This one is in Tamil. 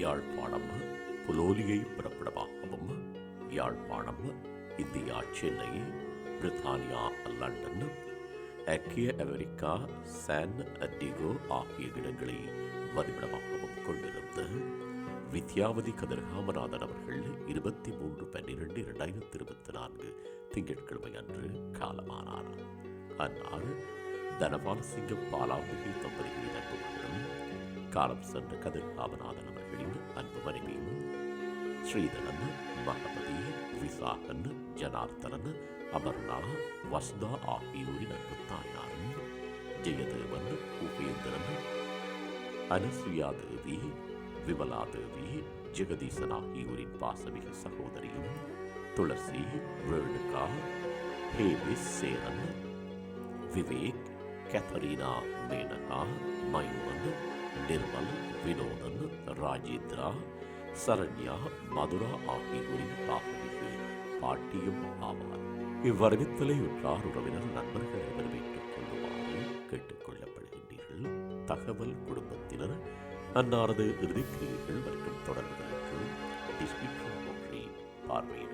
யாழ்ப்பாணம் புலோலியை பிறப்பிடமாகவும் யாழ்ப்பாணம் இந்தியா சென்னை பிரித்தானியா லண்டன் ஐக்கிய அமெரிக்கா சான் அட்டிகோ ஆகிய இடங்களை வதிவிடமாகவும் கொண்டிருந்த வித்யாவதி கதிர்காமநாதன் அவர்கள் இருபத்தி மூன்று பன்னிரெண்டு இரண்டாயிரத்தி இருபத்தி நான்கு திங்கட்கிழமை அன்று காலமானார். அன்னார் தனபாலசிங்கம் பாலாம்பிகை தம்பதிகளின் அன்பு மகனும் காலம் சென்ற கதிர் ராமநாதன் அவர்களின் அன்பு மனைவியும் ஸ்ரீதரன் பகவதி விசாகன் ஜனார்த்தனன் அமர்ணா வஸ்தா ஆகியோரின் அன்பு தாயாரும். ஜெயதேவன் உபேந்திரன் அனசுயா தேவி விமலா தேவி ஜெகதீசன் ஆகியோரின் பாசமிகு சகோதரியும் துளசி வேணுகா ஹேவிஸ் சேரன் விவேக் கேத்தரீனா மேனகா மயூரன் நிர்மல் வினோதன் ராஜேந்திரா சரண்யா மதுரா ஆகியோரின் பாகமிகு பாட்டியும் ஆவார். இவ்வரவித்தலை உற்றார் உறவினர் நண்பர்கள் வரவேற்றுக் கொள்ளுமாறு கேட்டுக்கொள்ளப்படுகின்றீர்கள். தகவல் குடும்பத்தினர் அன்னாரது இறுதிக்கிரியைகள் மற்றும் தொடர்புகளுக்கு டிஸ்கிரிப்ஷன் ஒன்றை பார்வையிடுங்கள்